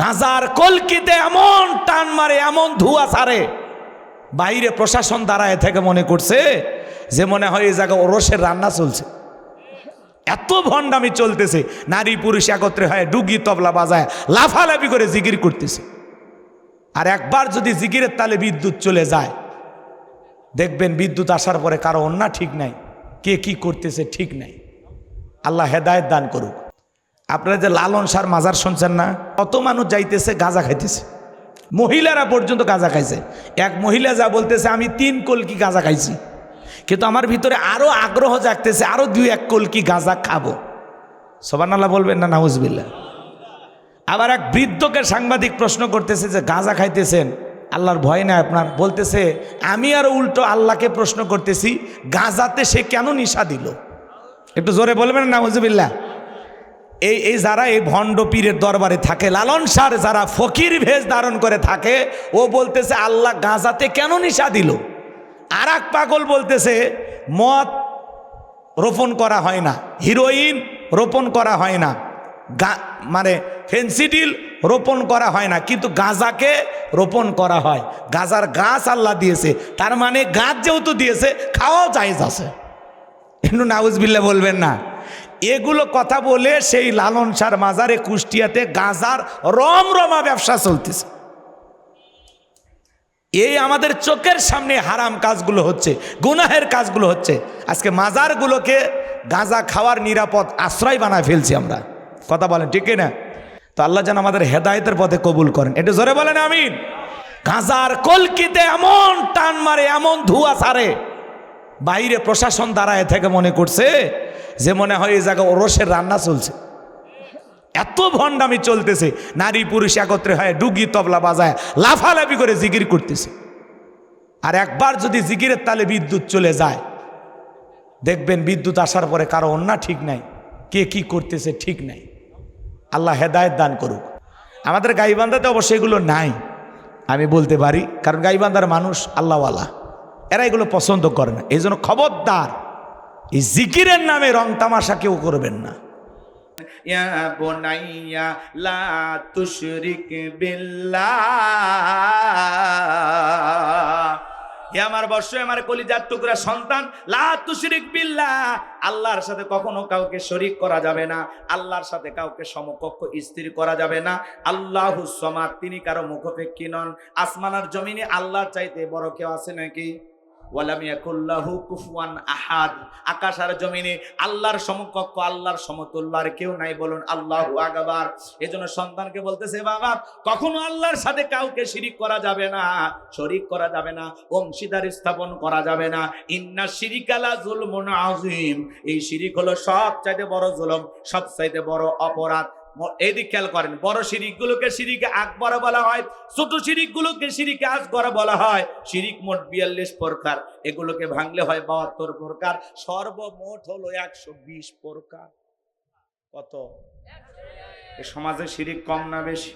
গাজার কলকিতে এমন টান মারে, এমন ধোঁয়া ছাড়ে। বাইরে প্রশাসন দাঁড়ায় থেকে মনে করছে যে মনে হয় এই জায়গায় ওরসের রান্না চলছে। এত ভণ্ডামি চলতেছে, নারী পুরুষ একত্রে হয় ডুগি তবলা বাজায়, লাফালাফি করে জিগির করতেছে। আর একবার যদি জিগিরের তালে বিদ্যুৎ চলে যায়, দেখবেন বিদ্যুৎ আসার পরে কারও অন্যা ঠিক নাই, কে কি করতেছে ঠিক নাই। আল্লাহ হেদায়ত দান করুক। আপনারা যে লালন সার মাজার শুনছেন না, কত মানুষ যাইতেছে, গাঁজা খাইতেছে। মহিলারা পর্যন্ত গাঁজা খাইছে। এক মহিলা যা বলতেছে, আমি তিন কলকি গাঁজা খাইছি। কিন্তু আমার ভিতরে আরও আগ্রহ জাগতেছে আরও দুই এক কলকি গাঁজা খাব। আল্লাহ বলবেন না নাউজবিল্লা আবার এক বৃদ্ধকে সাংবাদিক প্রশ্ন করতেছে যে, গাঁজা খাইতেছেন? আল্লাহর ভয় না আপনার? বলতেছে, আমি আরও উল্টো আল্লাহকে প্রশ্ন করতেছি, গাঁজাতে সে কেন নিশা দিল? একটু জোরে বলবেন না নাউজবিল্লা এই এই যারা এই ভণ্ড পীরের দরবারে থাকে, লালন সার যারা ফকির ভেজ ধারণ করে থাকে, ও বলতেছে, আল্লাহ গাঁজাতে কেন নিশা দিল? আর পাগল বলতেছে, মদ রোপণ করা হয় না, হিরোইন রোপণ করা হয় না, গা মানে ফেন্সিডিল রোপণ করা হয় না, কিন্তু গাঁজাকে রোপণ করা হয়। গাঁজার গাছ আল্লাহ দিয়েছে, তার মানে গাছ যেহেতু দিয়েছে, খাওয়াও চাইজ আছে। একটু নাউজবিল্লা বলবেন না। এগুলো কথা বলে সেই লালন সার মাজারে কুষ্টিয়াতে গাঁজার রমরমা ব্যবসা চলতেছে। এই আমাদের চোখের সামনে হারাম কাজগুলো হচ্ছে, গুনাহের কাজগুলো হচ্ছে। আজকে মাজারগুলোকে গাঁজা খাওয়ার নিরাপদ আশ্রয় বানায় ফেলছি আমরা। কথা বলেন, ঠিক না তো আল্লাহ যেন আমাদের হেদায়েতের পথে কবুল করেন। এটা জোরে বলেন, আমিন। গাঁজার কলকিতে এমন টান মারে, এমন ধোঁয়া ছাড়ে। বাইরে প্রশাসন দাঁড়ায় থেকে মনে করছে যে মনে হয় এই জায়গায় ওরসের রান্না চলছে। এত ভণ্ডামি চলতেছে, নারী পুরুষ একত্রে হয় ডুগি তবলা বাজায়, লাফালাফি করে জিকির করতেছে। আর একবার যদি জিকিরের তালে বিদ্যুৎ চলে যায়, দেখবেন বিদ্যুৎ আসার পরে কারও অন্যা ঠিক নাই, কে কি করতেছে ঠিক নাই। আল্লাহ হেদায়ত দান করুক। আমাদের গাইবান্ধাতে অবশ্যই এগুলো নাই, আমি বলতে পারি, কারণ গাইবান্ধার মানুষ আল্লাহওয়ালা। এরা এগুলো পছন্দ করে না। এই জন্য খবরদার, এই জিকিরের নামে রং তামাশা কেউ করবেন না। ইয়া বুনাইয়া, লা আমার বর্ষ আমার কলিজার টুকরা সন্তান। লা আল্লাহর সাথে কখনো কাউকে শরিক করা যাবে না। আল্লাহর সাথে কাউকে সমকক্ষ স্থির করা যাবে না। আল্লাহু সমাদ, তিনি কারও মুখপেক্ষী নন। আসমানার জমিনে আল্লাহর চাইতে বড় কেউ আছে নাকি? আহাদ। আকাশ আর জমিনে আল্লাহর সমকক্ষ, আল্লাহর সমতুল্য আর কেউ নাই বলুন, আল্লাহু আকবার। এজন্য সন্তানকে বলতেছে, বাবা, কখনো আল্লাহর সাথে কাউকে শিরিক করা যাবে না, শরিক করা যাবে না, অংশীদার স্থাপন করা যাবে না। ইন্না শিরিকালা জুলমুন আযীম। এই শিরিক হলো সবচাইতে বড় জুলম, সবচাইতে বড় অপরাধ। এইদিক খেয়াল করেন, বড় শিরিক গুলোকে শিরিকে আকবর বলা হয়, ছোট শিরিক গুলোকে শিরিকে আসগর বলা হয়। শিরিক মোট বিয়াল্লিশ প্রকার, এগুলোকে ভাঙলে হয় বাহাত্তর প্রকার, সর্বমোট হলো একশো বিশ প্রকার। কত? এ সমাজে শিরিক কম না বেশি?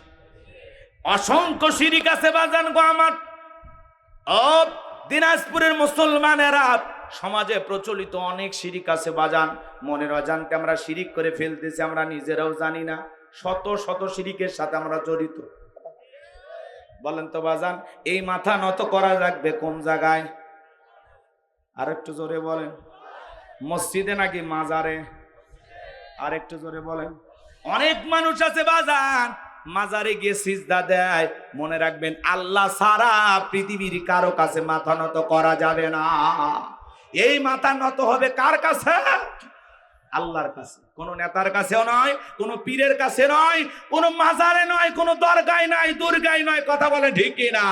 অসংখ্য শিরিক আছে বাজান গো আমার। দিনাজপুরের মুসলমানেরা সমাজে প্রচলিত অনেক শিরিক আছে, বাজান। মনের অজানকে আমরা শিরিক করে ফেলতেছি, আমরা নিজেরাও জানি না। শত শত শিরিকের সাথে আমরা জড়িত। বলেন তো, বাজান, এই মাথা নত করা রাখবে কোন জায়গায়? আর একটু জোরে বলেন। মসজিদে নাকি মাজারে? আর একটু জোরে বলেন। অনেক মানুষ আছে, বাজান, মাজারে গিয়ে সিজদা দেয়। মনে রাখবেন, আল্লাহ সারা পৃথিবীর কারও কাছে মাথা নত করা যাবে না। এই মাথা নত হবে কার কাছে? আল্লাহর কাছে। কোন নেতার কাছেও নয়, কোন পীরের কাছে নয়, কোন মাজারে নয়, কোন দরগায় নয়, দুর্গায় নয়, কথা বলে ঠিকই না?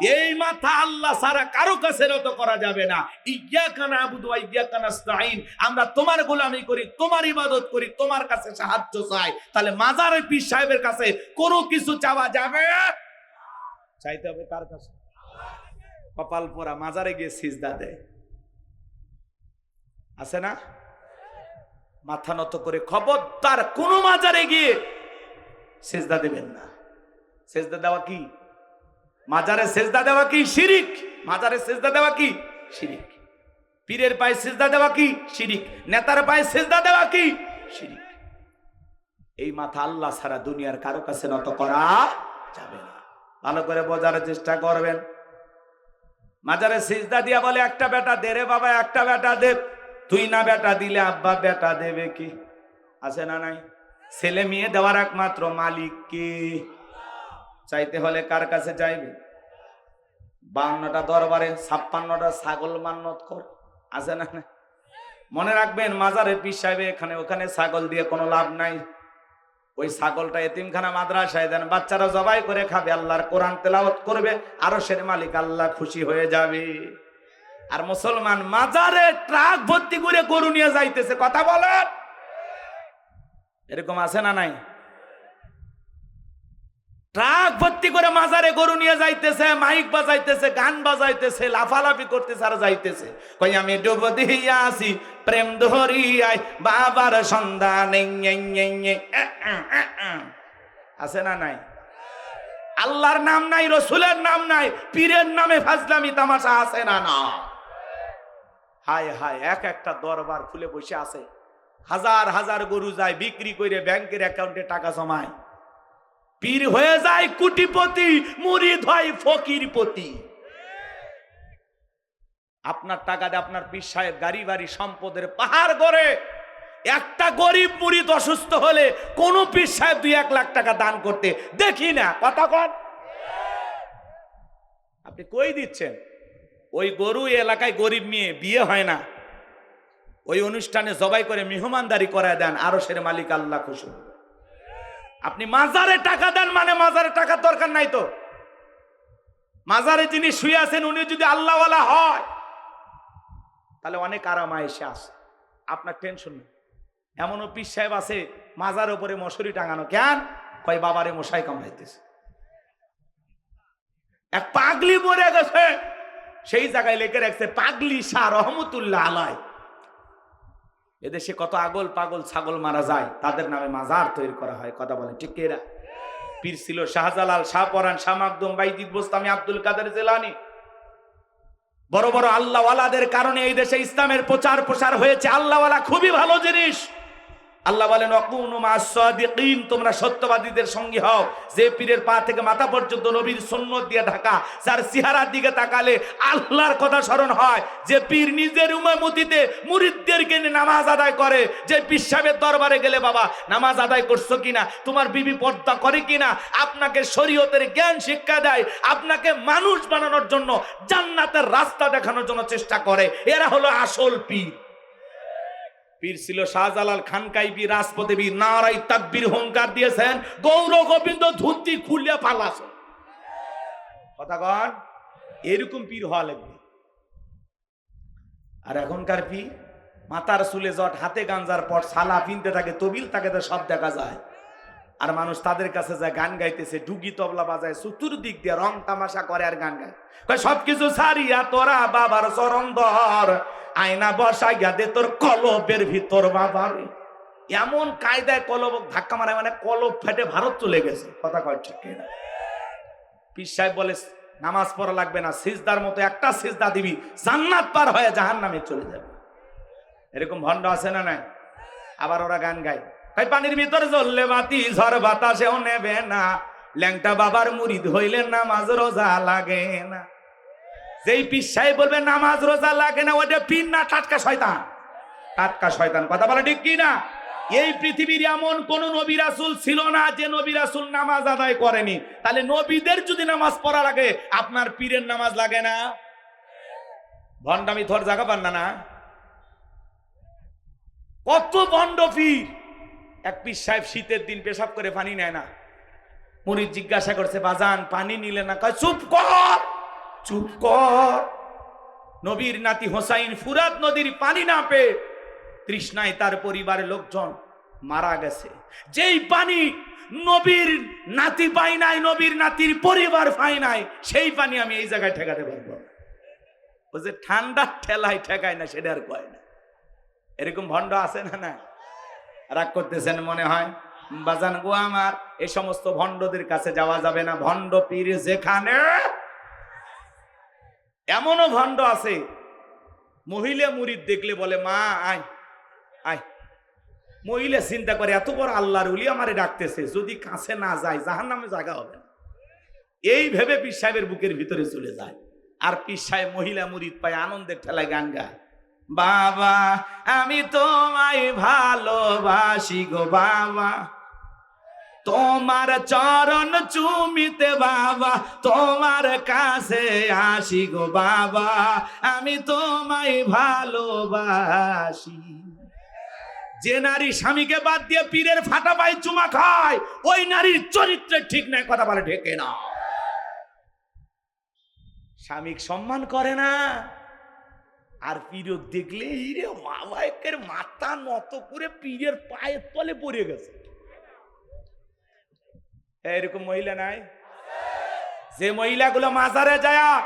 এই মাথা আল্লাহ সারা কারও কাছে নত করা যাবে না। ইয়া কানা আবুদু ইয়া কানা স্তাইন আমরা তোমার গোলামি করি, তোমার ইবাদত করি, তোমার কাছে সাহায্য চাই। তাহলে মাজারে পীর সাহেবের কাছে কোনো কিছু চাওয়া যাবে? চাইতে হবে কার কাছে? কপাল পোড়া মাজারে গিয়ে সিজদা দেয়। আছে না? মাথা নত করে খবরদার কোনো মাজারে গিয়ে সেজদা দেবেন না। সেজদা দেওয়া কি? মাজারে সেজদা দেওয়া কি? শিরিক। মাজারে সেজদা দেওয়া কি? শিরিক। পীরের পায়ে সেজদা দেওয়া কি? শিরিক। নেতার পায়ে সেজদা দেওয়া কি? শিরিক। এই মাথা আল্লাহ ছাড়া দুনিয়ার কারও কাছে নত করা যাবে না। ভালো করে বোঝার চেষ্টা করবেন। মাজারে সিজদা দিয়া বলে, একটা বেটা দে রে বাবা, একটা বেটা দে। তুই না বেটা দিলে আব্বা বেটা দেবে কি? আছে না নাই? ছেলে মেয়ে দেওয়ার একমাত্র মালিক কে? চাইতে হলে কার কাছে চাইবে বান্নটা দরবারে, ছাপ্পান্নটা ছাগল মান্নত কর। আছে না না মনে রাখবেন, মাজারে পিস সাহেবে এখানে, ওখানে ছাগল দিয়ে কোনো লাভ নাই। ওই ছাগলটা এতিমখানা মাদ্রাসায় দেন, বাচ্চারা জবাই করে খাবে, আল্লাহর কোরআন তেলাওয়াত করবে আরও সের মালিক আল্লাহ খুশি হয়ে যাবে। আর মুসলমান মাজারে ট্রাক ভর্তি করে গরু নিয়ে যাইতেছে, কথা বলেন। এরকম আছে না নাই? ট্রাক ভর্তি করে মাজারে গরু নিয়ে যাইতেছে, মাইক বাজাইতেছে, গান বাজাইতেছে, লাফালাফি করতেছে আর যাইতেছে। কই, আমি ডুব দিয়া আসি প্রেম ধরিয়াই, বাবার সন্ধানে। আছে না নাই? আল্লাহর নাম নাই, রসুলের নাম নাই, পীরের নামে ফাজলামি তামাশা আছে না না হায় হায়, এক একটা দরবার খুলে বসে আছে। হাজার হাজার গরু যায় বিক্রি করে ব্যাংকের অ্যাকাউন্টে টাকা জমায়। পীর হয়ে যায় কুটিপতি, মুরিদ হয় ফকিরপতি। আপনার টাকা দিয়ে আপনার পীর সাহেব গাড়ি, বাড়ি, সম্পদের পাহাড় গড়ে একটা গরিব মুরিদ অসুস্থ হলে কোন পীর সাহেব দুই এক লাখ টাকা দান করতে। দেখি না, কথা কন। আপনি কই দিচ্ছেন? ওই গরু এলাকায় গরিব মেয়ে, বিয়ে হয় না। ওই অনুষ্ঠানে জবাই করে মেহমানদারি করায় দেন আরও সের মালিক আল্লাহ খুশি। আপনি মাজারে টাকা দেন মানে মাজারে টাকার দরকার নাই তো। মাজারে যিনি শুয়ে আছেন, উনি যদি আল্লাহওয়ালা হয়, তাহলে অনেক আরাম এসে আসে আপনার টেনশন নেই। এমনও পিস সাহেব আছে, মাজার ওপরে মশুরি টাঙানো। কেন? কয়, বাবারে মশাই কামড়াইতেছে। এক পাগলি মরে গেছে। সেই জায়গায় লেখে রাখছে, পাগলি শাহ রহমতুল্লাহ আলাই এদেশে কত আগল পাগল ছাগল মারা যায়, তাদের নামে মাজার তৈরি করা হয়, কথা বলে ঠিক এরা পীর ছিল শাহজালাল, শাহ পরান, শাহ মাকদুম, বাইজিদ বোস্তামি, আব্দুল কাদের জেলানি। বড় বড় আল্লাহওয়ালাদের কারণে এই দেশে ইসলামের প্রচার প্রসার হয়েছে। আল্লাহওয়ালা খুবই ভালো জিনিস। আল্লাহ বলেন, অকুনু তোমরা সত্যবাদীদের সঙ্গী হও। যে পীরের পা থেকে মাথা পর্যন্ত নবীর সুন্নত দিয়ে ঢাকা, যার চেহারার দিকে তাকালে আল্লাহর কথা স্মরণ হয়। যে পীর নিজের উমামতিতে মুরিদদেরকে নামাজ আদায় করে, যে পিসাবের দরবারে গেলে, বাবা, নামাজ আদায় করছ কিনা? তোমার বিবি পর্দা করে কিনা? আপনাকে শরীয়তের জ্ঞান শিক্ষা দেয়, আপনাকে মানুষ বানানোর জন্য জান্নাতের রাস্তা দেখানোর জন্য চেষ্টা করে। এরা হলো আসল পীর। পীর ছিল শাহজালাল খানকাই বীর রাজপতি বীর নারাই তাকবীর হুঙ্কার দিয়েছেন। গৌর গোবিন্দ ধুতি খুলিয়া পালাস। কথা কন, এরকম পীর হওয়া লাগবে। আর এখনকার পীর মাথার চুলে জট, হাতে গাঞ্জার পর সালা পিনতে থাকে, তবিল তাকে তো সব দেখা যায়। আর মানুষ তাদের কাছে যায়, গান গাইতেছে ডুগি তবলা বাজায়, চতুর্দিক দিয়ে রং তামাশা করে আর গান গায়। সবকিছু সারিয়া তোরা বাবার চরণ ধর। আয়না বসা দে তোর কলবের ভিতর বাবার এমন কায়দায় কলব, ধাক্কা মারে মানে কলব ফেটে ভারত চলে গেছে। কথা কয় ঠিক না পীর বলে, নামাজ পড়া লাগবে না, সিজদার মতো একটা সিজদা দিবি, জান্নাত পার হয়ে জাহান নামে চলে যাবে। এরকম ভণ্ড আছে না নাই? আবার ওরা গান গায়, ভাই, পানির ভিতর জ্বললে বাতি ঝড় বাতাসেও নেবে না, ল্যাংটা বাবার মুরিদ হইলে নামাজ রোজা লাগে না। যেই পীর সাহেব বলবে, নামাজ রোজা লাগে না, ওটা পীর না, টাটকা শয়তান। টাটকা শয়তান, কথা বলে ঠিক কি না এই পৃথিবীর এমন কোন নবী রাসূল ছিল না যে নবী রাসূল নামাজ আদায় করেনি। তাহলে নবীদের যদি নামাজ পড়া লাগে, আপনার পীরের নামাজ লাগে না? ভণ্ডামি থর জায়গা পান না কত ভণ্ড পীর! এক পীর সাহেব শীতের দিন পেশাব করে পানি নেয় না। মুরিদ জিজ্ঞাসা করছে, বাজান, পানি নিলে না? কয়, চুপ কর! চুপ কর। নবীর নাতি হোসাইন ফুরাত নদীর পানি না পেয়ে তৃষ্ণায় তার পরিবারের লোকজন মারা গেছে। যেই পানি নবীর নাতি পাই নাই, নবীর নাতির পরিবার পাই নাই, সেই পানি আমি এই জায়গায় ঠেকাতে পারব ও যে ঠান্ডা ঠেলায় ঠেকায় না, সেটা আর কয় না। এরকম ভণ্ড আছে না না? রাগ করতেছেন মনে হয়? বাজান গো আমার এই সমস্ত ভণ্ডদের কাছে যাওয়া যাবে না। ভণ্ড পীর যেখানে এমনও ভণ্ড আছে। মহিলা মুরিদ দেখলে বলে, মা, আয় আয়। মহিলা চিন্তা করে, এত বড় আল্লাহর উলি আমারে ডাকতেছে, যদি কাছে না যায় জাহান নামে জায়গা হবে না। এই ভেবে পীর সাহেবের বুকের ভিতরে চলে যায়। আর পীর সাহেব মহিলা মুরিদ পায় আনন্দের ঠেলায় গান গায়। বাবা, আমি তোমায় ভালোবাসি গো বাবা। তোমার চরণ চুমিতে বাবা, তোমার কাছে আসি গো বাবা, আমি তোমায় ভালোবাসি। যে নারী স্বামীকে বাদ দিয়ে পীরের ফাটা পায় চুমা খায়, ওই নারীর চরিত্রে ঠিক নাই, কথা বলে ঢেকে না স্বামীক সম্মান করে না, আর পীরক দেখলে ইরে বাবা একের মাথা নত করে পীরের পায়ের তলে পড়ে গেছে। এরকম মহিলা নাই? যে মহিলাগুলো মাজারে যায়,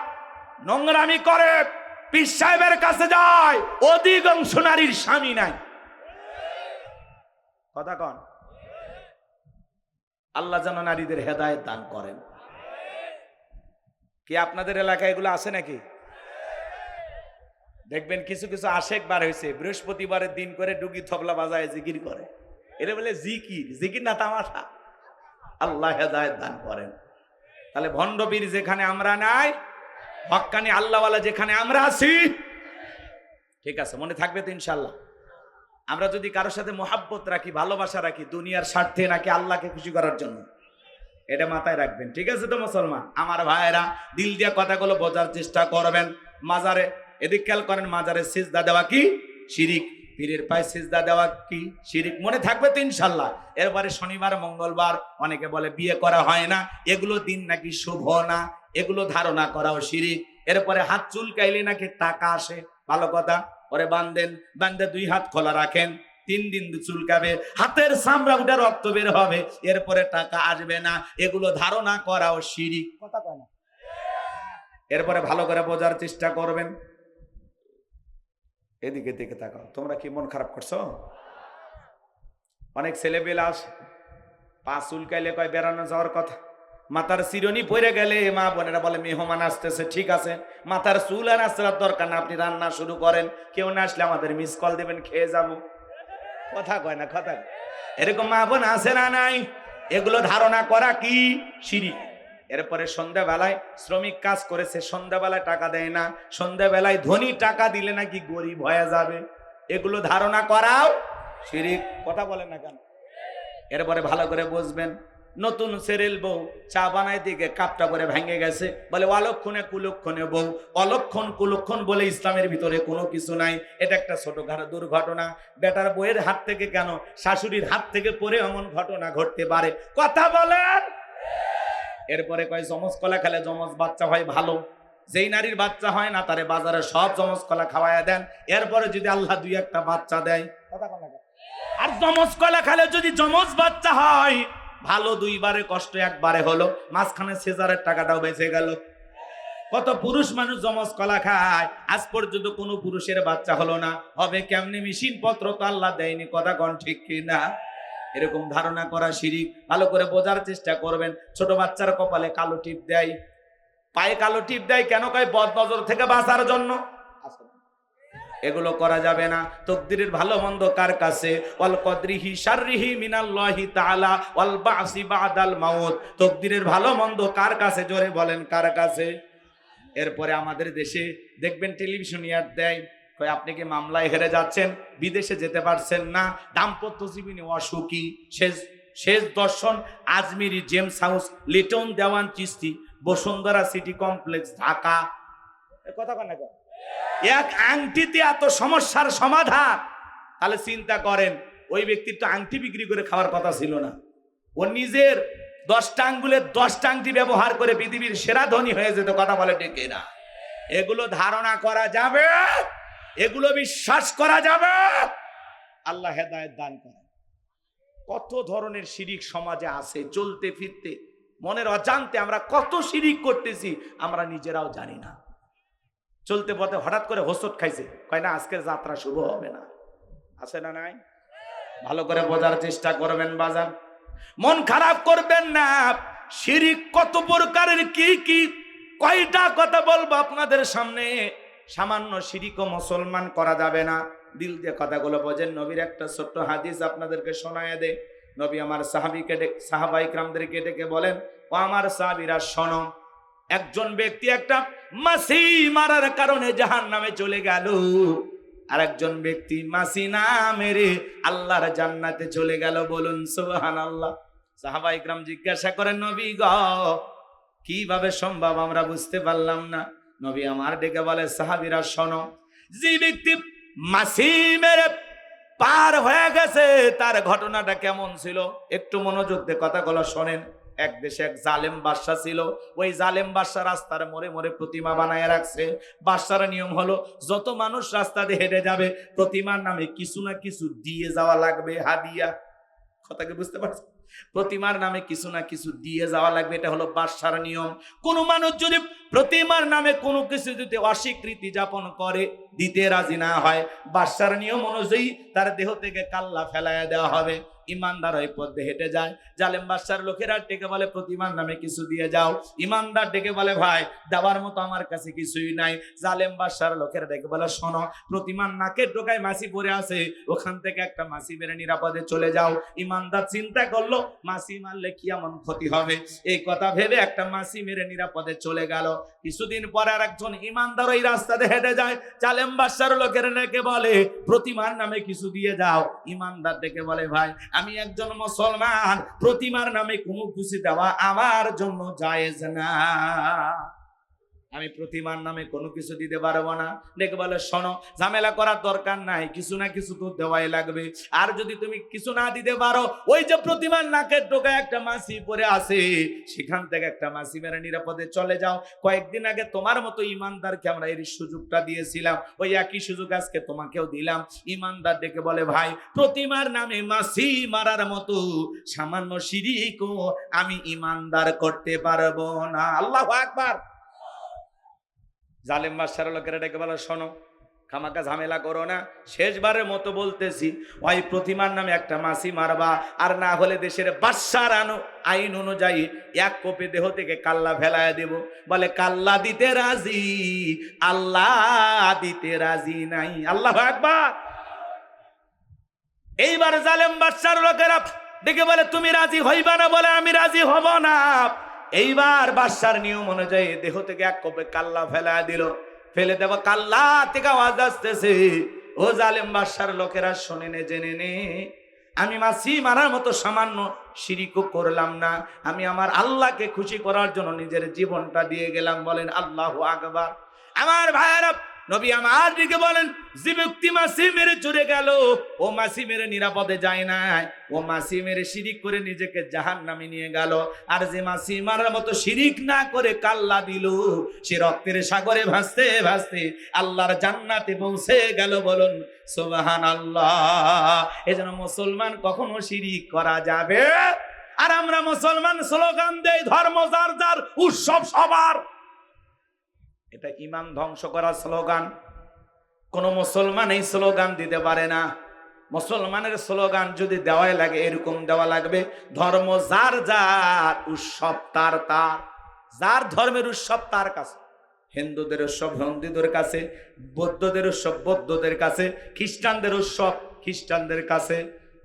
নোংরামি করে, পীর সাহেবের কাছে যায়, অধিকাংশ নারীর স্বামী নাই। কথা কন। আল্লাহ যেন নারীদের হেদায়েত দান করেন। কি আপনাদের এলাকায় এগুলো আছে নাকি? দেখবেন কিছু কিছু আশেক বার হয়েছে, বৃহস্পতিবারের দিন করে ডুগি থবলা বাজায় জিকির করে। এটা বলে জিকির জিকির না তামাশা। আল্লাহ হেদায়েত দান করেন। তাহলে ভণ্ডবীর যেখানে আমরা নাই হক্কানি আল্লাহওয়ালা যেখানে আমরা আছি, ঠিক আছে, মনে থাকবে তো ইনশাল্লাহ আমরা যদি কারোর সাথে মোহাব্বত রাখি, ভালোবাসা রাখি, দুনিয়ার স্বার্থে নাকি আল্লাহকে খুশি করার জন্য, এটা মাথায় রাখবেন। ঠিক আছে তো মুসলমান? আমার ভাইয়েরা, দিল দিয়ে কথাগুলো বোঝার চেষ্টা করবেন। মাজারে, এদিক খেয়াল করেন, মাজারে সিজদা দেওয়া কি? শিরিক। পীরের পায়ে সিজদা দেওয়া কি শিরিক? মনে থাকবে তো ইনশাল্লাহ। এরপরে শনিবার, মঙ্গলবার অনেকে বলে বিয়ে করা হয় না। এগুলো দিন নাকি শুভ না? এগুলো ধারণা করাও শিরিক। এরপরে হাত চুলকাইলে নাকি টাকা আসে? ভালো কথা। পরে বান্ধেন, বান্ধে দুই হাত খোলা রাখেন, তিন দিন চুলকাবে। হাতের চামড়া উঠে রক্ত বের হবে, এরপরে টাকা আসবে না। এগুলো ধারণা করাও শিরিক। কথা কয় না? এরপরে ভালো করে বোঝার চেষ্টা করবেন। এদিকে দিকে তাকাও। তোমরা কি মন খারাপ করছ? অনেক ছেলে বেলাস পা চুলকাইলে কয়, বেড়ানো যাওয়ার কথা। মাথার চিরনি পড়ে গেলে মা বোনেরা বলে, মেহমান আসতেছে, ঠিক আছে। মাথার চুল আর আসতে দরকার না, আপনি রান্না শুরু করেন। কেউ না আসলে আমাদের মিস কল দেবেন, খেয়ে যাব। কথা কয় না, কথা এরকম মা বোন আসে না নাই? এগুলো ধারণা করা কি? সিঁড়ি। এরপরে সন্ধ্যাবেলায় শ্রমিক কাজ করেছে সন্ধ্যাবেলায় টাকা দেয় না। সন্ধ্যাবেলায় ধনী টাকা দিলে নাকি গরিব হয়ে যাবে। এগুলো ধারণা করাও শিরিক। কথা বলেন না কেন? এরপরে ভালো করে বুঝবেন, নতুন সেরেল বউ চা বানায় দিকে কাপটা করে ভেঙে গেছে। বলে, অলক্ষণে কুলক্ষণে বউ। অলক্ষণ কুলক্ষণ বলে ইসলামের ভিতরে কোনো কিছু নাই। এটা একটা ছোটখাটো দুর্ঘটনা। বেটার বইয়ের হাত থেকে কেন? শাশুড়ির হাত থেকে পরে এমন ঘটনা ঘটতে পারে। কথা বলেন! এরপরে কয় জমজ কলা খেলে জমজ বাচ্চা হয় ভালো। যেই নারীর বাচ্চা হয় না, তারে বাজারে সব জমজ কলা খাওয়ায় দেন। এরপরে যদি আল্লাহ দুই একটা বাচ্চা দেয় আর জমজ কলা খেলে যদি জমজ বাচ্চা হয়, ভালো দুইবারে কষ্ট একবারে হলো। মাঝখানে সেজারের টাকাটাও বেঁচে গেল। কত পুরুষ মানুষ জমজ কলা খায়, আজ পর্যন্ত কোনো পুরুষের বাচ্চা হলো না। হবে কেমনি মেশিন পত্র তো আল্লাহ দেয়নি, কথা কন ঠিক কিনা? এরকম ধারণা করা শিরিক, ভালো করে বোঝার চেষ্টা করবেন। ছোট বাচ্চার কপালে কালো টিপ দেয়। পায়ে কালো টিপ দেয় কেন কয়? বদ নজর থেকে বাঁচার জন্য। এগুলো করা যাবে না। তকদিরের ভালো মন্দ কার কাছে? ওয়াল কদরিহি শাররিহি মিনাল্লাহি তাআলা ওয়াল বাসি বাদাল মাউত। তকদিরের ভালো মন্দ কার কাছে? জোরে বলেন কার কাছে? এরপরে আমাদের দেশে দেখবেন টেলিভিশন ইয়ার দেয়। কয়, আপনি কি মামলায় হেরে যাচ্ছেন? বিদেশে যেতে পারছেন না। দাম্পত্য জীবনী অসুখী। শেষ শেষ দর্শন Ajmiri James house, Liton Dewan Chishti, Bashundhara city complex, Dhaka. কথা কেন? এক আংটিতে এত সমস্যার সমাধান। তাহলে চিন্তা করেন, ওই ব্যক্তির তো আংটি বিক্রি করে খাওয়ার কথা ছিল না। ও নিজের দশটা আঙ্গুলের দশটা আংটি ব্যবহার করে পৃথিবীর সেরা ধনী হয়ে যেত, কথা বলে ডেকে না এগুলো ধারণা করা যাবে? এগুলো বিশ্বাস করা যাবে। আল্লাহ হেদায়ত দান করে কত ধরনের শিরিক সমাজে আছে, চলতে ফিরতে, মনের অজান্তে আমরা কত শিরিক করতেছি, আমরা নিজেরাও জানি না। চলতে পথে হঠাৎ করে হোসট খাইছে। কয় না, আজকের যাত্রা শুভ হবে না। আছে না নাই? ভালো করে বোঝার চেষ্টা করবেন বাজার মন খারাপ করবেন না। শিরিক কত প্রকারের, কি কি? কয়টা কথা বলব আপনাদের সামনে? সামান্য শিরিকও মুসলমান করা যাবে না। দিল দিয়ে কথাগুলো বোঝেন। নবীর একটা ছোট্ট হাদিস আপনাদেরকে শোনায় দে নবী আমার সাহাবিকে ডে- সাহাবাই ক্রামদেরকে ডেকে বলেন, ও আমার সাহাবিরা, শোনো, একজন ব্যক্তি একটা মাসি মারার কারণে জাহান নামে চলে গেল। আর একজন ব্যক্তি মাসি না মেরে আল্লাহর জান্নাতে চলে গেল। বলুন সুবহান আল্লাহ সাহাবা ইকরাম জিজ্ঞাসা করেন, নবী গ, কীভাবে সম্ভব? আমরা বুঝতে পারলাম না। নবী আমার ডেকে বলে, সাহাবিরা, শোনো, যে ব্যক্তি মাসি মেরে পার হয়ে গেছে, তার ঘটনাটা কেমন ছিল? একটু মনোযোগ দিয়ে কথাগুলো শোনেন। এক দেশে এক জালেম বাদশা ছিল। ওই জালেম বাদশা রাস্তার মোড়ে মোড়ে প্রতিমা বানায় রাখছে। বাদশার নিয়ম হলো, যত মানুষ রাস্তা দিয়ে হেঁটে যাবে, প্রতিমার নামে কিছু না কিছু দিয়ে যাওয়া লাগবে, হাদিয়া। কথাকে বুঝতে পারছ প্রতিমার নামে কিছু না কিছু দিয়ে যাওয়া লাগবে, এটা হলো বাদশার নিয়ম। কোনো মানুষ যদি প্রতিমার নামে কোনো কিছু যদি অস্বীকৃতি যাপন করে, দিতে রাজি না হয়, বাদশার নিয়ম অনুযায়ী তার দেহ থেকে কাল্লা ফেলাইয়া দেওয়া হবে। ইমানদার ওই পথে হেঁটে যায়। জালেম বাদশার লোকেরা ডেকে বলে, প্রতিমার নামে কিছু দিয়ে যাও। ইমানদার ডেকে বলে, ভাই, দেওয়ার মতো আমার কাছে কিছুই নাই। জালেম বাদশার লোকেরা ডেকে বলে, শোনো, প্রতিমার নাকের টোকায় মাসি পড়ে আছে। ওখান থেকে একটা মাসি মেরে নিরাপদে চলে যাও। ইমানদার চিন্তা করল মাসি মারলে কি এমন ক্ষতি হবে? এই কথা ভেবে একটা মাসি মেরে নিরাপদে চলে গেল। কিছুদিন পরে আর একজন ইমানদার ওই রাস্তাতে হেঁটে যায়। জালেম বাদশার লোকেরা ডেকে বলে, প্রতিমার নামে কিছু দিয়ে যাও। ইমানদার ডেকে বলে, ভাই আমি একজন মুসলমান প্রতিমার নামে কোনো খুশি দেওয়া আমার জন্য জায়েজ না। আমি প্রতিমার নামে কোনো কিছু দিতে পারব না। ডেকে বলে, শোনো, ঝামেলা করার দরকার নাই, কিছু না কিছু তো দেওয়াই লাগবে। আর যদি তুমি কিছু না দিতে পারো, ওই যে প্রতিমার নাকের টোকায় একটা মাসি পরে আছে, সেখান থেকে একটা মাসি মেরে নিরাপদে চলে যাও। কয়েকদিন আগে তোমার মতো ইমানদারকে আমরা এই সুযোগটা দিয়েছিলাম। ওই একই সুযোগ আজকে তোমাকেও দিলাম। ইমানদার ডেকে বলে, ভাই, প্রতিমার নামে মাসি মারার মতো সামান্য সিঁড়িকও আমি ইমানদার করতে পারব না। আল্লাহ একবার জালেম বাদশার লোকেরা ডেকে বলে, শোনো খামাকা ঝামেলা করো না। শেষবারের মতো বলতেছি, ওই প্রতিমার নামে একটা মাসি মারবা, আর না হলে দেশের বাদশার আনো, আইন অনুযায়ী এক কোপে দেহ থেকে কাল্লা ফেলায় দেব। বলে, কাল্লা দিতে রাজি, আল্লাহ দিতে রাজি নাই। আল্লাহ একবার এইবার জালেম বাদশার লোকেরা দেখে বলে, তুমি রাজি হইবা না বলে আমি রাজি হব না। এইবার বাদশার নিয়ম অনুযায়ী দেহ থেকে এক কপে কাল্লা ফেলা দিল। ফেলে দেব কাল্লা থেকে আওয়াজ আসতেছে। ও জালেম বাদশার লোকেরা শোনে নে, জেনে নে। আমি মাসি মারার মতো সামান্য শিরিকও করলাম না। আমি আমার আল্লাহকে খুশি করার জন্য নিজের জীবনটা দিয়ে গেলাম। বলেন আল্লাহ আকবার। আমার ভাইয়ারা নবী আমার দিকে বলেন, যে ব্যক্তি মাসি মেরে চড়ে গেল, ও মাসি মেরে নিরাপদে যায় নাই, ও মাসি মেরে শিরিক করে নিজেকে জাহান নামে নিয়ে গেল, আর যে মাসি মারার মতো শিরিক না করে কাল্লা দিল, সে রক্তের সাগরে ভাসতে ভাসতে আল্লাহর জান্নাতে পৌঁছে গেল বলুন সোবাহান আল্লাহ এজন্য মুসলমান কখনো শিরিক করা যাবে? আর আমরা মুসলমান স্লোগান দেই, ধর্ম যার যার, উৎসব সবার। এটা ইমান ধ্বংস করার স্লোগান। কোন মুসলমান এই স্লোগান দিতে পারে না। মুসলমানের স্লোগান যদি দেওয়াই লাগে, এরকম দেওয়া লাগবে, ধর্ম যার যার উৎসব তার তার। যার ধর্মের উৎসব তার কাছে। হিন্দুদের উৎসব, হিন্দুদের কাছে, বৌদ্ধদের উৎসব, বৌদ্ধদের কাছে, খ্রিস্টানদের উৎসব, খ্রিস্টানদের কাছে।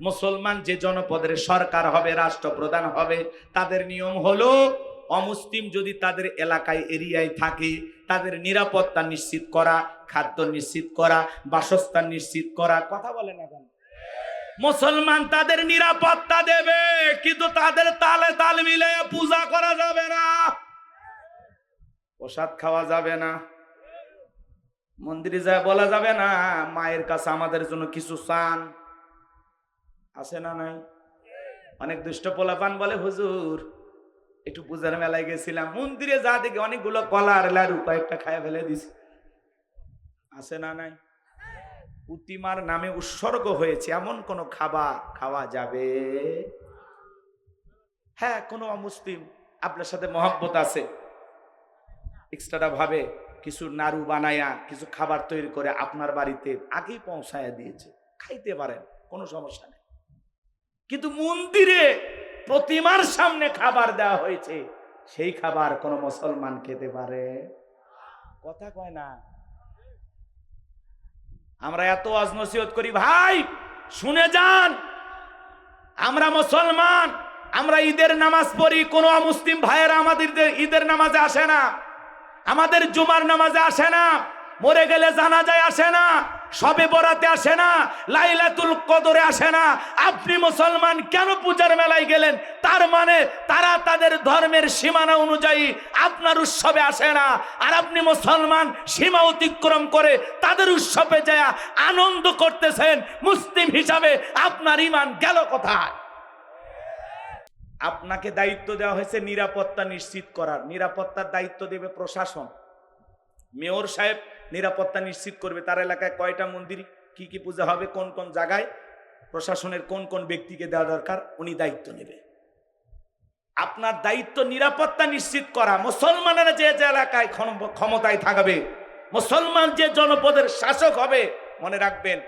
মুসলমান যে জনপদের সরকার হবে, রাষ্ট্রপ্রধান হবে, তাদের নিয়ম হলো অমুসলিম যদি তাদের এলাকায় এরিয়ায় থাকে, তাদের নিরাপত্তা নিশ্চিত করা, খাদ্য নিশ্চিত করা, বাসস্থান নিশ্চিত করা, কথা বলে না কেন? মুসলমান তাদের নিরাপত্তা দেবে, কিন্তু তাদের তালে তাল মিলে পূজা করা যাবে না। প্রসাদ খাওয়া যাবে না। মন্দিরে যায় বলা যাবে না, মায়ের কাছে আমাদের জন্য কিছু চান। আছে না নাই? অনেক দুষ্ট পোলাপান বলে, হুজুর একটু পূজার মেলায় গেছিলাম। মন্দিরে যা দেখে অনেকগুলো কলা আর লাড়ু কয়েকটা খায় ফেলে দিছি। আছে না নাই? প্রতিমার নামে উৎসর্গ হয়েছে। এমন কোন খাবার খাওয়া যাবে? হ্যাঁ কোনো অমুসলিম আপনার সাথে মহব্বত আছে? এক্সট্রাটা ভাবে কিছু নাড়ু বানায়া, কিছু খাবার তৈরি করে আপনার বাড়িতে আগেই পৌঁছায়া দিয়েছে। খাইতে পারেন, কোনো সমস্যা নেই। কিন্তু মন্দিরে প্রতিমার সামনে খাবার দেওয়া হয়েছে, সেই খাবার কোন মুসলমান খেতে পারে? কথা কয় না। আমরা এত আজ নসিহত করি, ভাই, শুনে যান। আমরা মুসলমান, আমরা ঈদের নামাজ পড়ি, কোনো মুসলিম ভাইয়েরা আমাদের ঈদের নামাজে আসে না। আমাদের জুমার নামাজে আসে না। মরে গেলে জানা যায় আসে না, সবে বরাতে আসে না, লাইলাতুল কদরে আসে না। আপনি মুসলমান কেন পূজার মেলায় গেলেন? তার মানে তারা তাদের ধর্মের সীমানা অনুযায়ী আপনার উৎসবে আসে না। আর আপনি মুসলমান সীমা অতিক্রম করে তাদের উৎসবে যায় আনন্দ করতেছেন, মুসলিম হিসাবে আপনার ইমান গেল কোথায়? আপনাকে দায়িত্ব দেওয়া হয়েছে নিরাপত্তা নিশ্চিত করার। নিরাপত্তার দায়িত্ব দেবে প্রশাসন। মেয়র সাহেব নিরাপত্তা নিশ্চিত করবে। তার এলাকায় কয়টা মন্দির? কি কি পূজা হবে? কোন কোন জায়গায়? প্রশাসনের কোন কোন ব্যক্তিকে দেওয়া দরকার? উনি দায়িত্ব নেবে। আপনার দায়িত্ব নিরাপত্তা নিশ্চিত করা। মুসলমানেরা যে যে এলাকায় ক্ষম- ক্ষমতায় থাকবে, মুসলমান যে জনপদের শাসক হবে, মনে রাখবেন,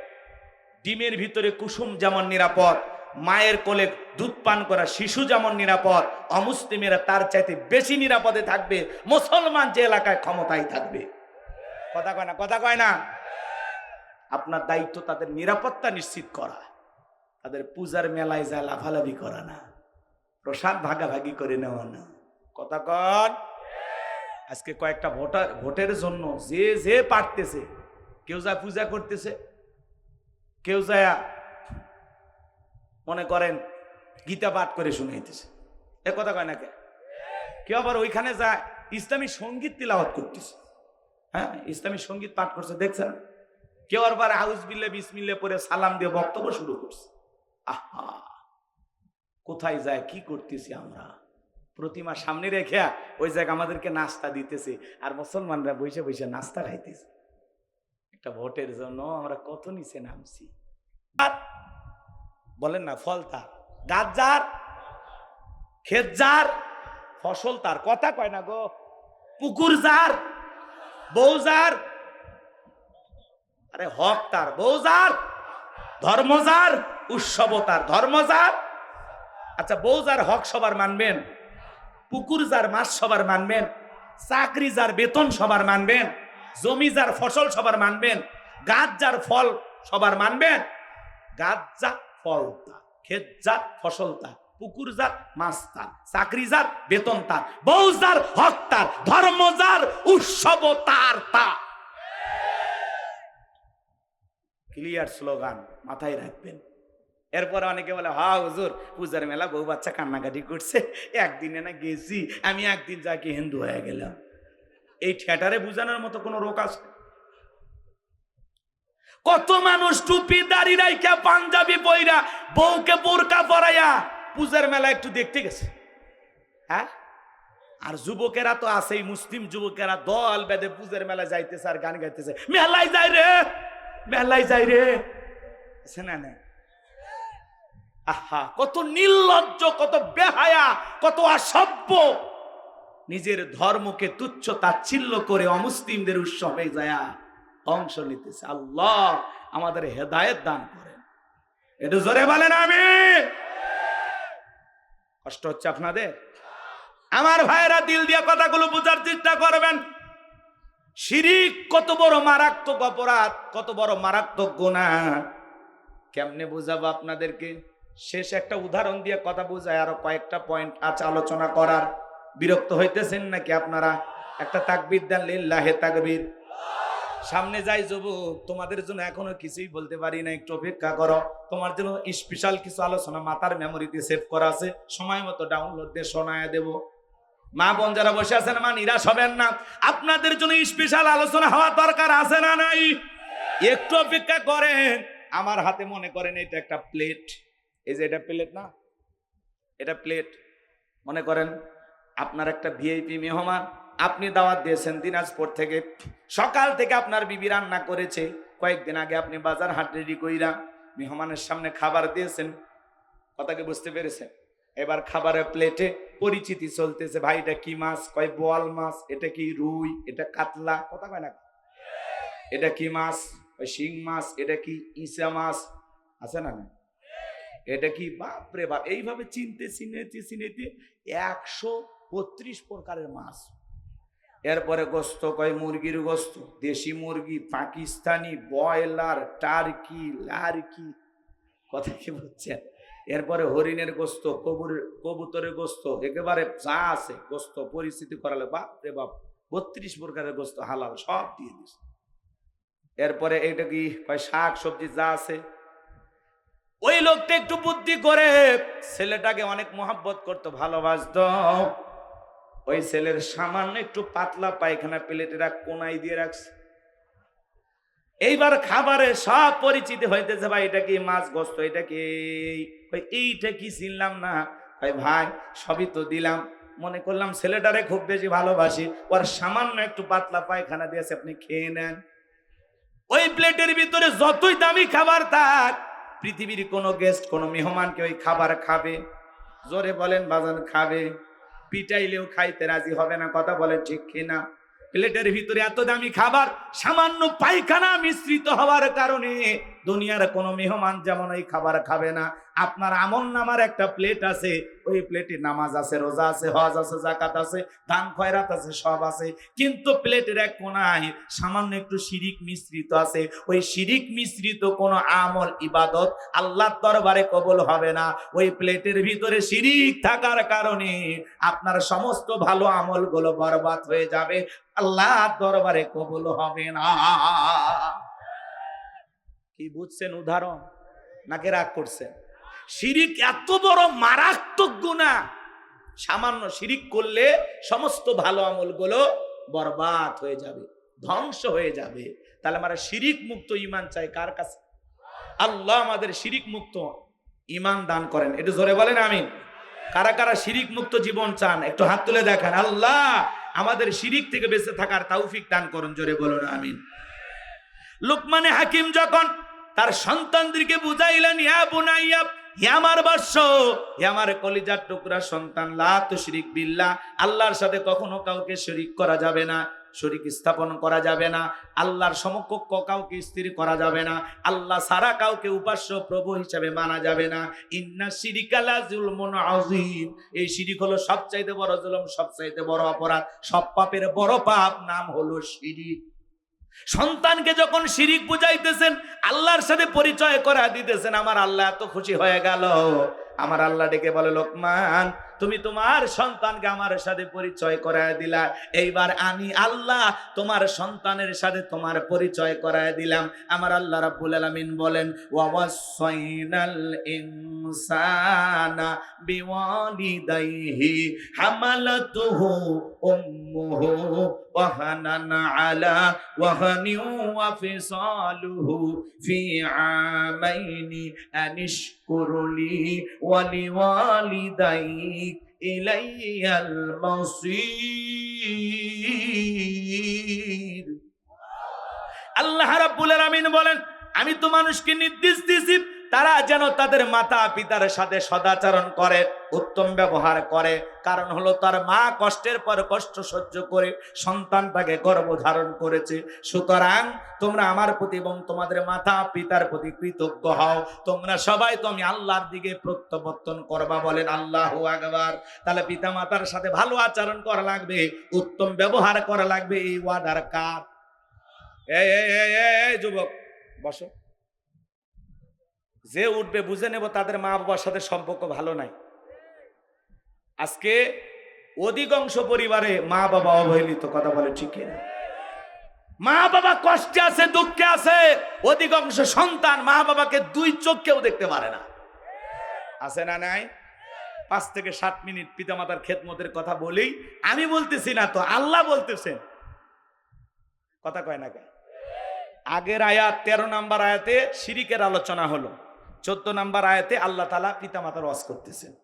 ডিমের ভিতরে কুসুম যেমন নিরাপদ, মায়ের কোলে দুধ পান করা শিশু যেমন নিরাপদ, অমুসলিমেরা তার চাইতে বেশি নিরাপদে থাকবে, মুসলমান যে এলাকায় ক্ষমতায় থাকবে। কথা কয় না, কথা কয় না। আপনার দায়িত্ব তাদের নিরাপত্তা নিশ্চিত করা। তাদের পূজার মেলায় যায় লাফালাফি করা না। প্রসাদ ভাগাভাগি করে নেওয়া না। কথা কন। আজকে কয়েকটা ভোটার ভোটের জন্য যে যে পারতেছে, কেউ যা পূজা করতেছে, কেউ যায় মনে করেন গীতা পাঠ করে শুনাইতেছে। এ কথা কয় না কে? কেউ আবার ওইখানে যায়, ইসলামী সংগীত তিলাওয়াত করতেছে। হ্যাঁ ইসলামী সংগীত পাঠ করছে, দেখছেন? কেউ আবার হাউস বিল্লে বিসমিল্লে পরে সালাম দিয়ে বক্তব্য শুরু করছে। আহা! কোথায় যায়, কি করতেছি আমরা? প্রতিমা সামনে রেখে ওই জায়গা আমাদেরকে নাস্তা দিতেছে, আর মুসলমানরা বসে বসে নাস্তা খাইতেছে। একটা ভোটের জন্য আমরা কত নিচে নামছি। আর বলেন না, ফল তার। গাছ যার, ক্ষেত যার, ফসল তার। কথা কয় না গো, পুকুর যার বউ যার আরে হক তার বউ যার ধর্ম যার উৎসব তার ধর্ম যার আচ্ছা বউ যার হক সবার মানবেন পুকুর যার মাছ সবার মানবেন চাকরি যার বেতন সবার মানবেন জমি যার ফসল সবার মানবেন গাছ যার ফল সবার মানবেন গাছ যা ফল তা ক্ষেত যা ফসল তার পুকুর যার মাছ তার, চাকরি যার বেতন তার, বউ যার, হক তার, ধর্ম যার, উৎসব তার তার ক্লিয়ার স্লোগান মাথায় রাখবেন। এরপরে অনেকে বলে, হা, হুজুর, পূজার মেলা বউ বাচ্চা কান্নাকাটি করছে, একদিনে না গেছি, আমি একদিন যাকে হিন্দু হয়ে গেলাম। এই থিয়েটারে বুঝানোর মতো কোনো রোগ আছে? কত মানুষ টুপি দাড়ি রাইখা পাঞ্জাবি বইরা বউকে বোরকা পরাইয়া পূজার মেলা একটু দেখতে গেছে। হ্যাঁ? আর যুবকেরা তো আছেই, মুসলিম যুবকেরা দল বেঁধে পূজার মেলা যাইতেছে আর গান গাইতেছে। মেলায় যাই রে, মেলায় যাই রে। না না আহা, কত নির্লজ্জ, কত বেহায়া, কত অসভ্য। নিজের ধর্মকে তুচ্ছ তাচ্ছিল্য করে অমুসলিমদের উৎসবে যায় অংশ নিতেছে। আল্লাহ আমাদের হেদায়েত দান করেন। এটা জোরে বলেন আমি কষ্ট হচ্ছে আপনাদের? আমার ভাইয়েরা দিল দিয়ে কথাগুলো বোঝার চেষ্টা করবেন। শিরিক কত বড় মারাত্মক অপরাধ, কত বড় মারাত্মক গুণা কেমনে বুঝাবো আপনাদেরকে? শেষ একটা উদাহরণ দিয়ে কথা বোঝায় আরও কয়েকটা পয়েন্ট আছে আলোচনা করার। বিরক্ত হইতেছেন নাকি আপনারা? একটা তাকবির দেন, লিল্লাহে তাকবীর। সামনে যাই যুবক, তোমাদের জন্য এখনও কিছুই বলতে পারি না, একটু অপেক্ষা করো। তোমার জন্য স্পেশাল কিছু আলোচনা মাথার মেমোরিতে সেভ করা আছে। সময় মতো ডাউনলোড দিয়ে শোনায় দেব। মা বোন যারা বসে আছেন, মা নিরাশ হবেন না। আপনাদের জন্য স্পেশাল আলোচনা হওয়া দরকার আছে না নাই? একটু অপেক্ষা করেন। আমার হাতে মনে করেন এটা একটা প্লেট এই যে এটা প্লেট না? এটা প্লেট মনে করেন, আপনার একটা ভিআইপি মেহমান। আপনি দাওয়াত দিয়েছেন দিনাজপুর থেকে। সকাল থেকে আপনার বিবি রান্না করেছে। কয়েকদিন আগে আপনি বাজার হাট রেডি কইরা মেহমানের সামনে খাবার দিয়েছেন। কথাকে বুঝতে পেরেছেন? এবার খাবারের প্লেটে পরিচিতি চলতেছে। ভাই, এটা কি মাছ? কয়, বোয়াল মাছ? এটা কি রুই? এটা কাতলা? কথা কয় না এটা কি মাছ? শিং মাছ? এটা কি ইসা মাছ? আছে না না এটা কি? বাপ রে বাপ, এইভাবে চিনতে, চিনেতে চিনেতে একশো বত্রিশ প্রকারের মাছ এরপরে গোস্ত কয় মুরগির গোস্ত? দেশি মুরগি, পাকিস্তানি, ব্রয়লার, টার্কি, লার্কি। কথা কি বলছেন এরপরে হরিণের গোস্ত, কবুর, কবুতরের গোস্ত, একেবারে যা আছে গোস্ত, পরিস্থিতি করালে বাপ রে বাপ, বত্রিশ প্রকারের গোস্ত হালাল, সব দিয়ে দিস এরপরে এটা কি কয় শাক, সবজি যা আছে? ওই লোকটা একটু বুদ্ধি করে, ছেলেটাকে অনেক মোহাব্বত করতো, ভালোবাসতো। ওই ছেলের সামান্য একটু পাতলা পায়খানা প্লেটেরা কোনায় দিয়ে রাখছে। এইবার খাবারে সব পরিচিত হইতেছে, ভাই, এটা কি মাছ গোস্ত, এটা কি এইটা কি চিনলাম না। ভাই ভাই, সবই তো দিলাম। মনে করলাম ছেলেটারে খুব বেশি ভালোবাসি, ওর সামান্য একটু পাতলা পায়খানা দিয়েছে, আপনি খেয়ে নেন। ওই প্লেটের ভিতরে যতই দামি খাবার থাক, পৃথিবীর কোনো গেস্ট কোনো মেহমানকে ওই খাবার খাবে? জোরে বলেন, বাজান খাবে। পিটাইলেও খাইতে রাজি হবে না, কথা বলেন ঠিক কিনা? প্লেটের ভিতরে এত দামি খাবার, সামান্য পায়খানা মিশ্রিত হওয়ার কারণে দুনিয়ার কোনো মেহমান যেমন ওই খাবার খাবে না। আপনার আমল নামার একটা প্লেট আছে, ওই প্লেটে নামাজ আছে, রোজা আছে, হজ আছে জাকাত আছে, দান, খয়রাত আছে, সব আছে। কিন্তু প্লেটের এক কোনায় সামান্য একটু শিরিক মিশ্রিত আছে। ওই শিরিক মিশ্রিত কোনো আমল, ইবাদত আল্লাহর দরবারে কবল হবে না। ওই প্লেটের ভিতরে শিরিক থাকার কারণে আপনার সমস্ত ভালো আমলগুলো বরবাদ হয়ে যাবে। আল্লাহর দরবারে কবল হবে না। কি বুঝছেন উদাহরণ? নাকি রাগ করছেন। শিরিক এত বড় মারাত্মক গুণা সামান্য শিরিক করলে সমস্ত ভালো আমলগুলো বরবাদ হয়ে যাবে, ধ্বংস হয়ে যাবে। তাহলে আমরা শিরিক মুক্ত ইমান চাই কার কাছে? আল্লাহ আমাদের শিরিক মুক্ত ইমান দান করেন। একটু জোরে বলেন, আমিন। কারা কারা শিরিক মুক্ত জীবন চান, একটু হাত তুলে দেখান। আল্লাহ আমাদের শিরিক থেকে বেঁচে থাকার তৌফিক দান করুন, জোরে বলুন, আমিন। লুকমানে হাকিম যখন তার সন্তানদেরকে বুঝাইলেন, ইয়া বুনাইয়া আমার বাস্য আমার কলিজার টুকরা সন্তান, লা তুশরিক বিল্লাহ, আল্লাহর সাথে কখনো কাউকে শরিক করা যাবে না, শরিক স্থাপন করা যাবে না, আল্লাহর সমকক্ষ কাউকে স্থির করা যাবে না, আল্লাহ সারা কাউকে উপাস্য প্রভু হিসাবে মানা যাবে না। ইন্না শিরিকালা জুলমুন আযীম। এই শিরিক হলো সবচাইতে বড় জুলুম, সবচাইতে বড় অপরাধ। সব পাপের বড় পাপ নাম হলো শিরিক। সন্তানকে যখন শিরিক বুঝাইতেছেন, আল্লাহর সাথে পরিচয় করা দিতেছেন, আমার আল্লাহ এত খুশি হয়ে গেল। আমার আল্লাহ ডেকে বলে, লোকমান, তুমি তোমার সন্তানকে আমার সাথে পরিচয় করায় দিলা। এইবার আমি আল্লাহ তোমার সন্তানের সাথে তোমার পরিচয় করায় দিলাম। আমার আল্লাহ রাব্বুল আলামিন বলেন ওয়াসাইনাল ইনসানা বিওয়ালিদাইহি হামালাতুহু উম্মুহু ওয়াহানান আলা ওয়াহানি ওয়াফিসালুহু ফি আমাইনি আনিশকুরলি ওয়ালিওয়ালিদাইক ইলাইয়াল মাসির। আল্লাহ রাব্বুল আলামিন বলেন আমি তো মানুষকে নির্দেশ দিয়েছি তারা যেন তাদের মাতা পিতার সাথে সদাচরণ করে উত্তম ব্যবহার করে। কারণ হলো তার মা কষ্টের পর কষ্ট সহ্য করে সন্তানটাকে গর্ভ ধারণ করেছে। সুতরাং তোমরা আমার প্রতি এবং তোমাদের মাতা পিতার প্রতি কৃতজ্ঞ হও। তোমরা সবাই তো আমি আল্লাহর দিকে প্রত্যাবর্তন করবা বলেন আল্লাহ আকবার। তাহলে পিতা মাতার সাথে ভালো আচরণ করা লাগবে উত্তম ব্যবহার করা লাগবে এই ওয়াদার এই, এই যুবক বসো। যে উঠবে বুঝে নেব তাদের মা বাবার সাথে সম্পর্ক ভালো নাই। আজকে অধিকাংশ পরিবারে মা বাবা অবহেলিত, কথা বলে ঠিক না মা বাবা কষ্টে আছে, দুঃখে আছে, অধিকাংশ সন্তান মা বাবাকে দুই চোখকেও দেখতে পারে না। আছে না নাই? পাঁচ থেকে সাত মিনিট পিতামাতার খেদমতের কথা বলেই, আমি বলতেছি না তো, আল্লাহ বলতেছেন। কথা কয় না কেন? আগের আয়াত তেরো নাম্বার আয়াতে শিরিকের আলোচনা হলো। চোদ্দ নাম্বার আয়াতে আল্লাহ তালা পিতামাতার ওয়াজ করতেছেন।